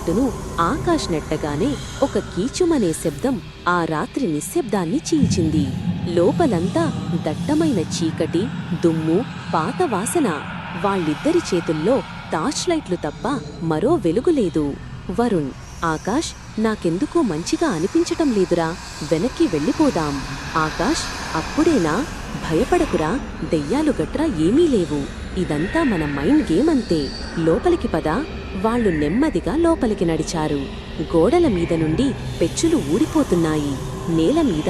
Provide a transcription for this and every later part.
గేటును ఆకాష్ నెట్టగానే ఒక కీచుమనే శబ్దం ఆ రాత్రి నిశ్శబ్దాన్ని చీల్చింది. లోపలంతా దట్టమైన చీకటి దుమ్ము పాత వాసన. వాళ్ళిద్దరి చేతుల్లో టార్చ్ లైట్లు తప్ప మరో వెలుగు లేదు. వరుణ్ ఆకాష్ నాకెందుకో మంచిగా అనిపించటం లేదురా వెనక్కి వెళ్ళిపోదాం. ఆకాష్ అప్పుడేనా? భయపడకురా దెయ్యాలు గట్రా ఏమీ లేవు. ఇదంతా మన మైండ్ గేమ్ అంతే. లోపలికి పద. వాళ్ళు నెమ్మదిగా లోపలికి నడిచారు. గోడల మీద నుండి పెచ్చులు ఊడిపోతున్నాయి. నేల మీద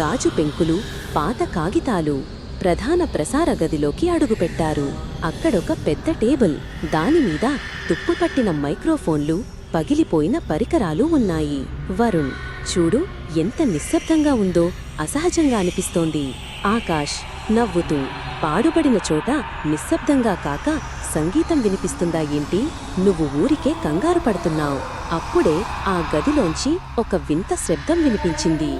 గాజు పెంకులు పాత కాగితాలు ప్రధాన ప్రసార గదిలోకి అడుగుపెట్టారు. అక్కడొక పెద్ద టేబుల్. దానిమీద తుప్పుపట్టిన మైక్రోఫోన్లు పగిలిపోయిన పరికరాలు ఉన్నాయి. వరుణ్ చూడు ఎంత నిశ్శబ్దంగా ఉందో. అసహజంగా అనిపిస్తోంది. ఆకాష్ నవ్వుతూ పాడుబడిన చోట నిశ్శబ్దంగా కాక సంగీతం వినిపిస్తుందా ఏంటి? నువ్వు ఊరికే కంగారు పడుతున్నావు. అప్పుడే ఆ గదిలోంచి ఒక వింత శబ్దం వినిపించింది.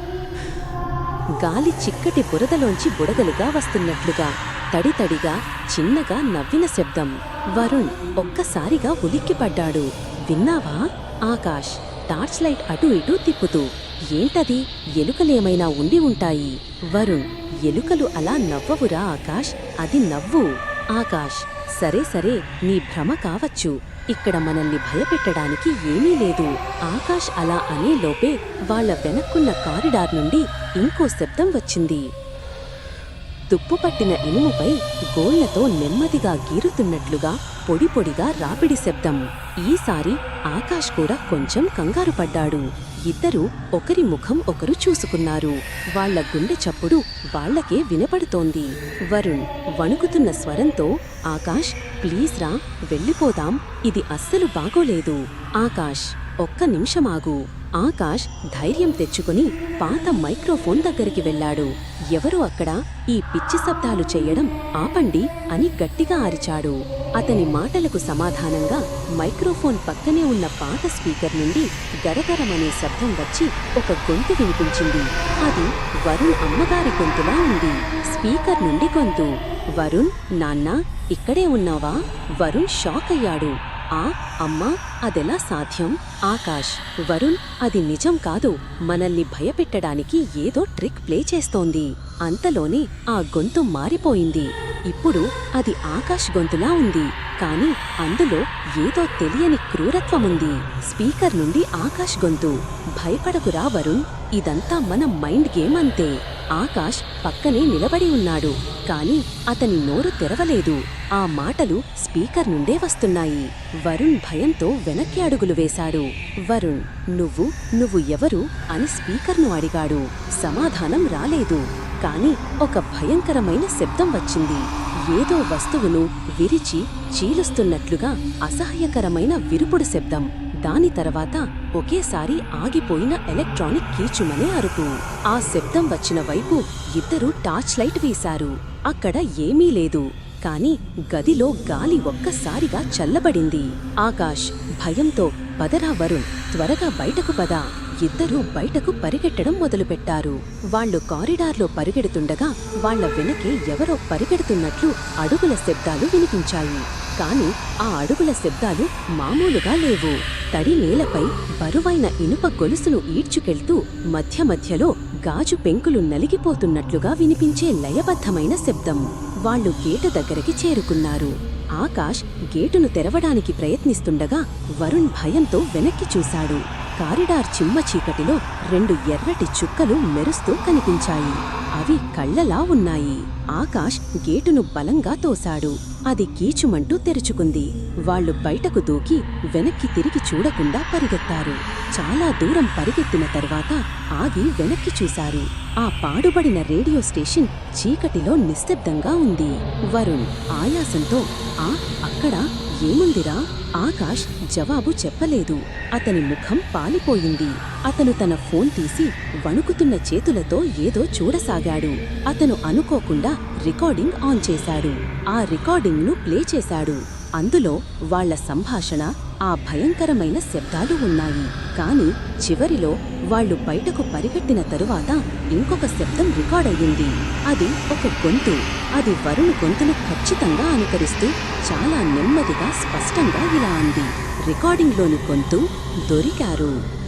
గాలి చిక్కటి బురదలోంచి బుడగలుగా వస్తున్నట్లుగా తడితడిగా చిన్నగా నవ్విన శబ్దం. వరుణ్ ఒక్కసారిగా ఉలిక్కిపడ్డాడు. విన్నావా? ఆకాష్ టార్చ్ లైట్ అటు ఇటు తిప్పుతూ ఏంటది? ఎలుకలేమైనా ఉండి ఉంటాయి. వరుణ్ ఎలుకలు అలా నవ్వవురా ఆకాష్? అది నవ్వు. ఆకాష్ సరే సరే నీ భ్రమ కావచ్చు. ఇక్కడ మనల్ని భయపెట్టడానికి ఏమీ లేదు. ఆకాష్ అలా అనే లోపే వాళ్ళ వెనక్కున్న కారిడార్ నుండి ఇంకో శబ్దం వచ్చింది. తుప్పుపట్టిన ఇనుముపై గోళ్ళతో నెమ్మదిగా గీరుతున్నట్లుగా పొడి పొడిగా రాపిడి శబ్దం. ఈసారి ఆకాష్ కూడా కొంచెం కంగారు పడ్డాడు. ఇద్దరూ ఒకరి ముఖం ఒకరు చూసుకున్నారు. వాళ్ళ గుండె చప్పుడు వాళ్ళకే వినపడుతోంది. వరుణ్ వణుకుతున్న స్వరంతో ఆకాష్ ప్లీజ్ రా వెళ్ళిపోదాం. ఇది అస్సలు బాగోలేదు. ఆకాష్ ఒక్క నిమిషమాగు ఆకాష్ ధైర్యం తెచ్చుకుని పాత మైక్రోఫోన్ దగ్గరికి వెళ్ళాడు. ఎవరు అక్కడ ఈ పిచ్చి శబ్దాలు చెయ్యడం ఆపండి అని గట్టిగా అరిచాడు. అతని మాటలకు సమాధానంగా మైక్రోఫోన్ పక్కనే ఉన్న పాత స్పీకర్ నుండి గరగరమనే శబ్దం వచ్చి ఒక గొంతు వినిపించింది. అది వరుణ్ అమ్మగారి గొంతులా ఉంది. స్పీకర్ నుండి గొంతు. వరుణ్ నాన్న ఇక్కడే ఉన్నావా? వరుణ్ షాక్ అయ్యాడు. ఆ అమ్మా అదెలా సాధ్యం? ఆకాష్ వరుణ్ అది నిజం కాదు. మనల్ని భయపెట్టడానికి ఏదో ట్రిక్ ప్లే చేస్తోంది. అంతలోనే ఆ గొంతు మారిపోయింది. ఇప్పుడు అది ఆకాష్ గొంతులా ఉంది. కాని అందులో ఏదో తెలియని క్రూరత్వముంది. స్పీకర్ నుండి ఆకాష్ గొంతు. భయపడకురా వరుణ్ ఇదంతా మన మైండ్ గేమ్ అంతే. ఆకాష్ పక్కనే నిలబడి ఉన్నాడు కాని అతని నోరు తెరవలేదు. ఆ మాటలు స్పీకర్ నుండే వస్తున్నాయి. వరుణ్ భయంతో వెనక్కి అడుగులు వేశాడు. వరుణ్ నువ్వు నువ్వు ఎవరు? అని స్పీకర్ను అడిగాడు. సమాధానం రాలేదు కాని ఒక భయంకరమైన శబ్దం వచ్చింది. ఏదో వస్తువును విరిచి చీలుస్తున్నట్లుగా అసహ్యకరమైన విరుపుడు శబ్దం. దాని తర్వాత ఒకేసారి ఆగిపోయిన ఎలక్ట్రానిక్ కీచుమనే అరుపు. ఆ శబ్దం వచ్చిన వైపు ఇద్దరూ టార్చ్ లైట్ వేశారు. అక్కడ ఏమీ లేదు. కాని గదిలో గాలి ఒక్కసారిగా చల్లబడింది. ఆకాష్ భయంతో పదరా వరుణ్ త్వరగా బయటకు పద. ఇద్దరూ బయటకు పరిగెట్టడం మొదలుపెట్టారు. వాళ్ళు కారిడార్లో పరిగెడుతుండగా వాళ్ళ వెనకే ఎవరో పరిగెడుతున్నట్లు అడుగుల శబ్దాలు వినిపించాయి. కాని ఆ అడుగుల శబ్దాలు మామూలుగా లేవు. తడి నేలపై బరువైన ఇనుప గొలుసును ఈడ్చుకెళ్తూ మధ్య మధ్యలో గాజు పెంకులు నలిగిపోతున్నట్లుగా వినిపించే లయబద్ధమైన శబ్దం. వాళ్ళు గేటు దగ్గరికి చేరుకున్నారు. ఆకాష్ గేటును తెరవడానికి ప్రయత్నిస్తుండగా వరుణ్ భయంతో వెనక్కి చూశాడు. కారిడార్ చిమ్మ చీకటిలో రెండు ఎర్రటి చుక్కలు మెరుస్తూ కనిపించాయి. అవి కళ్ళలా ఉన్నాయి. ఆకాష్ గేటును బలంగా తోశాడు. అది కీచుమంటూ తెరుచుకుంది. వాళ్ళు బయటకు దూకి వెనక్కి తిరిగి చూడకుండా పరిగెత్తారు. చాలా దూరం పరిగెత్తిన తర్వాత ఆగి వెనక్కి చూశారు. ఆ పాడుబడిన రేడియో స్టేషన్ చీకటిలో నిశ్శబ్దంగా ఉంది. వరుణ్ ఆయాసంతో ఆ అక్కడ ఏముందిరా? ఆకాష్ జవాబు చెప్పలేదు. అతని ముఖం పాలిపోయింది. అతను తన ఫోన్ తీసి వణుకుతున్న చేతులతో ఏదో చూడసాగాడు. అతను అనుకోకుండా రికార్డింగ్ ఆన్ చేశాడు. ఆ రికార్డింగ్ను ప్లే చేశాడు. అందులో వాళ్ళ సంభాషణ ఆ భయంకరమైన శబ్దాలు ఉన్నాయి. కాని చివరిలో వాళ్ళు బయటకు పరిగెట్టిన తరువాత ఇంకొక శబ్దం రికార్డయ్యింది అది ఒక గొంతు. అది వరుణ్ గొంతును ఖచ్చితంగా అనుకరిస్తూ చాలా నెమ్మదిగా స్పష్టంగా ఇలా అంది. రికార్డింగ్లోని గొంతు దొరికారు.